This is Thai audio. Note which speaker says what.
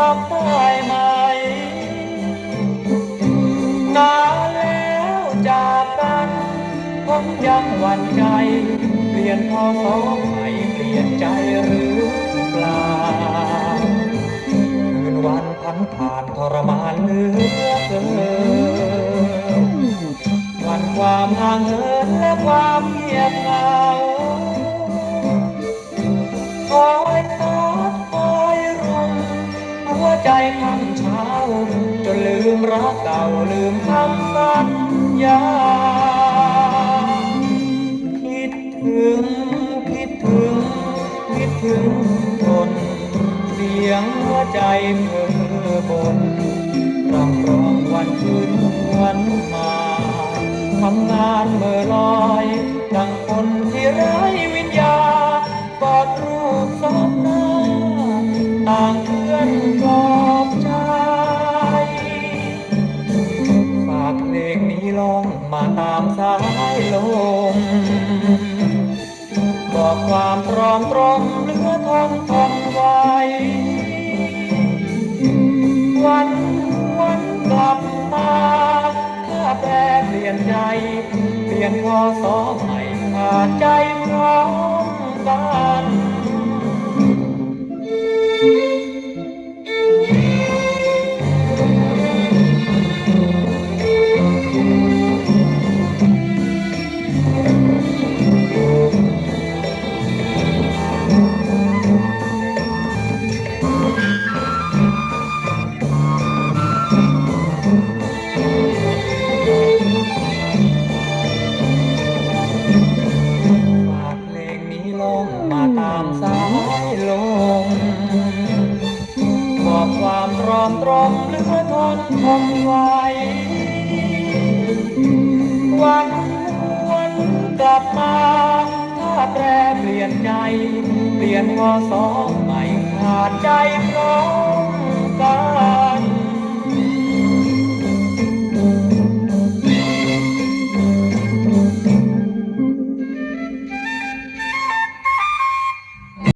Speaker 1: รับได้ไหมนานแล้วจากกัน ผมยังหวั่นใจ เปลี่ยนพอสอใหม่เปลี่ยนใจหรือเปล่าคืนวันพันผ่านทรมานเหลือเกินวันความห่างเหินและความเงียบเหงา เช้า จนลืมรักเก่าลืมคำสัญญา คิดถึง คิดถึง คิดถึงคนเสียงหัวใจเพ้อบนร้องร้องวันคืนวันมาทำงานเมื่อลอยดังคนที่ไร้วิญญาณกอดรูปสองหน้าต่างเพื่อน ลองมาตามสายลมบอกความตรอมตรมเหลือทนทนไว้วันวันกลับมาถ้าแปรเปลี่ยนใจ เปลี่ยนพอสอใหม่ขาดใจพร้อมกัน อบความตรอมตรอมเหลือทนทนไว้วันวันกลับมา ถ้าแปรเปลี่ยนใจ เปลี่ยนวอสองใหม่ขาดใจพร้อมกัน